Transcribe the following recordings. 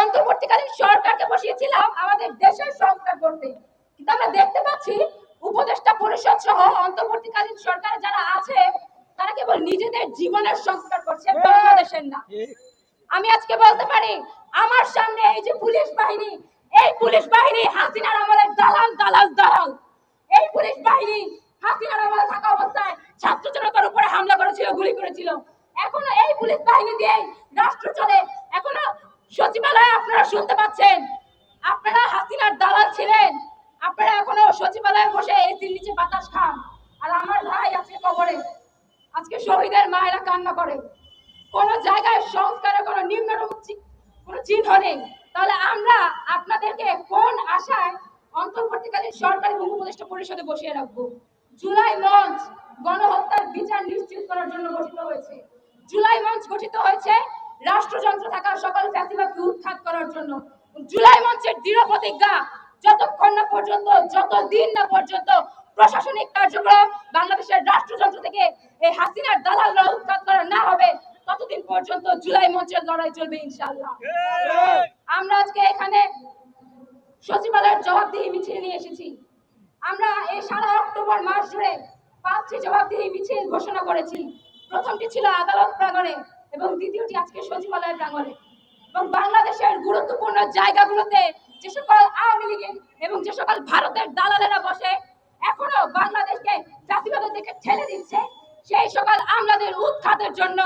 অন্তর্বর্তীকালীন সরকারকে বসিয়েছিলাম আমাদের দেশের সংস্কার করতে কিন্তু আমরা দেখতে পাচ্ছি উপদেষ্টা পরিষদ সহ অন্তর্বর্তীকালীন সরকার যারা আছে তারা কেবল নিজেদের জীবনের সংস্কার করছে বাংলাদেশের না। আমি আজকে বলতে পারি আমার সামনে এই যে পুলিশ বাহিনী এই পুলিশ বাহিনী হাসিনার আমলের দালাল দালাল দালাল। এই পুলিশ বাহিনী হাসিনার আমলে থাকা অবস্থায় ছাত্র জনতার উপরে হামলা করেছিল গুলি করেছিল। এখনও এই পুলিশ বাহিনী দিয়ে রাষ্ট্র চলে। এখনও আপনারা শুনতে পাচ্ছেন? আপনারা হাসিনার দালাল ছিলেন। আপনারা এখনও সচিবালয়ে বসে এসির নিচে বাতাস খান। আর আমার ভাই আজকে কবরে। আজকে শহীদের মায়েরা কান্না করে। কোন জায়গায় সংস্কারের কোন নিম্নরূপ কোন চিহ্ন নেই। তাহলে আমরা আপনাদেরকে কোন আশায় অন্তর্বর্তীকালীন সরকারি এবং উপদেষ্টা পরিষদে বসিয়ে রাখব? জুলাই মঞ্চ গণহত্যার বিচার নিশ্চিত করার জন্য গঠিত হয়েছে। জুলাই মঞ্চ গঠিত হয়েছে রাষ্ট্রযন্ত্র থাকা সকল ফ্যাসিবাদকে উৎখাত করার জন্য জুলাই মঞ্চের দৃঢ় প্রতিজ্ঞা, যতক্ষণ না পর্যন্ত, যতদিন না পর্যন্ত প্রশাসনিক কার্যক্রম বাংলাদেশের রাষ্ট্রযন্ত্র থেকে এই হাসিনার দালালরা উৎখাত করা না হবে, ততদিন পর্যন্ত জুলাই মঞ্চের লড়াই চলবে ইনশাআল্লাহ। আমরা আজকে এখানে সচিবালয়ের জবাবদিহি মিছিল নিয়ে এসেছি। আমরা এই সারা অক্টোবর মাস জুড়ে পাঁচটি জবাবদিহি মিছিল ঘোষণা করেছি। প্রথমটি ছিল আদালত প্রাঙ্গণে। এবং দ্বিতীয়টি আজকে সচিবালয় প্রাঙ্গণে। এবং বাংলাদেশের গুরুত্বপূর্ণ জায়গাগুলোতে যে সকল আওয়ামী লীগের এবং যে সকল ভারতের দালালেরা বসে এখনও বাংলাদেশকে জাতিবাদের দিকে ঠেলে দিচ্ছে সেই সকল আমলাদের উৎখাতের জন্য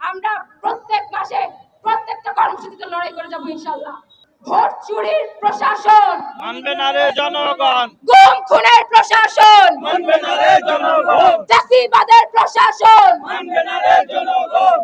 আমরা প্রত্যেক মাসে প্রত্যেকটা কর্মসূচিতে লড়াই করে যাব ইনশাল্লাহ ভোট চুরির প্রশাসন। মানবে না রে জনগণ। গুম খুনের প্রশাসন। মানবে না রে জনগণ। জাতিবাদের প্রশাসন মানবে না রে জনগণ প্রশাসন। মানবে না রে জনগণ।